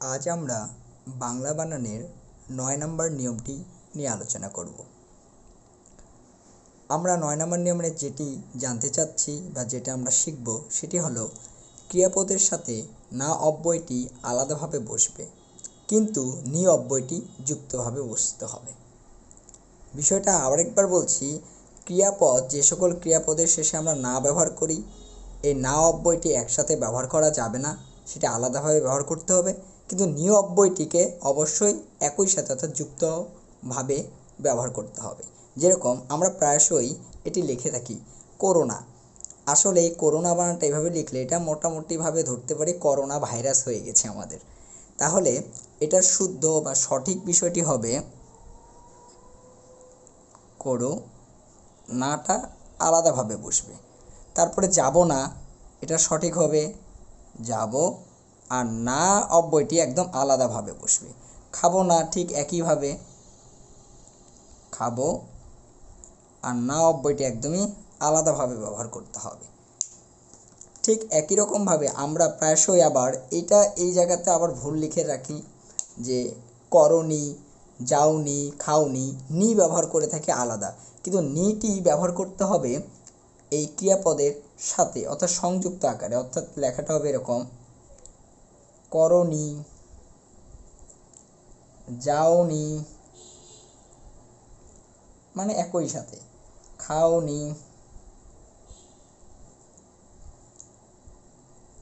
আজ আমরা বাংলা বানানের নয় নম্বর নিয়মটি নিয়ে আলোচনা করব। আমরা নয় নম্বর নিয়মের যেটি জানতে চাচ্ছি বা যেটা আমরা শিখব সেটি হলো ক্রিয়াপদের সাথে না অব্যয়টি আলাদাভাবে বসবে, কিন্তু নি অব্যয়টি যুক্তভাবে বসতে হবে। বিষয়টা আরেকবার বলছি, ক্রিয়াপদ, যে সকল ক্রিয়াপদের শেষে আমরা না ব্যবহার করি, এই না অব্যয়টি একসাথে ব্যবহার করা যাবে না। সেটা আলাদাভাবে ব্যবহার করতে হবে। কিন্তু নিয় অব্যয়টিকে অবশ্যই একই সাথে অর্থাৎ যুক্তভাবে ব্যবহার করতে হবে। যেরকম আমরা প্রায়শই এটি লিখে থাকি, করোনা। আসলে এই করোনা বানানটা এভাবে লিখলে এটা মোটামুটিভাবে ধরতে পারি করোনা ভাইরাস হয়ে গেছে আমাদের। তাহলে এটার শুদ্ধ বা সঠিক বিষয়টি হবে করো নাটা আলাদাভাবে বসবে। তারপরে যাব না, এটা সঠিক হবে। যাব আর না অব্যয়টি একদম আলাদাভাবে বসবে। খাব না ঠিক একইভাবে। খাব আর না অব্যয়টি একদমই আলাদাভাবে ব্যবহার করতে হবে। ঠিক একই রকমভাবে আমরা প্রায়শই আবার এটা এই জায়গাতে আবার ভুল লিখে রাখি যে করনি যাওনি, খাওনি, নি ব্যবহার করে থাকি আলাদা। কিন্তু নিটি ব্যবহার করতে হবে এই ক্রিয়াপদের সাথে অর্থাৎ সংযুক্ত আকারে, অর্থাৎ লেখাটা হবে এরকম করনি যাওনি মানে একই সাথে খাওনি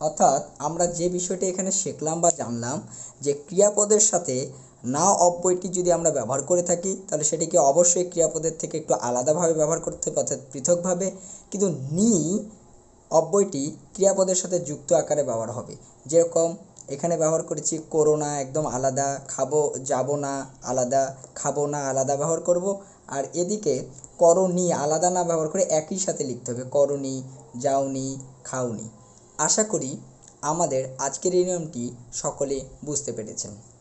অর্থাৎ আমরা যে বিষয়টি এখানে শিখলাম বা জানলাম যে ক্রিয়াপদের সাথে না অব্যয়টি যদি আমরা ব্যবহার করে থাকি, তাহলে সেটিকে অবশ্যই ক্রিয়াপদের থেকে একটু আলাদাভাবে ব্যবহার করতে হবে অর্থাৎ পৃথকভাবে। কিন্তু নি অব্যয়টি ক্রিয়াপদের সাথে যুক্ত আকারে ব্যবহার হবে। যেরকম এখানে ব্যবহার করেছি, করোনা একদম আলাদা, খাব, যাব না আলাদা, খাব না আলাদা ব্যবহার করব। আর এদিকে করনি আলাদা না ব্যবহার করে একই সাথে লিখতে হবে, করনি, যাওনি, খাওনি আশা করি আমাদের আজকের এই নিয়মটি সকলে বুঝতে পেরেছেন।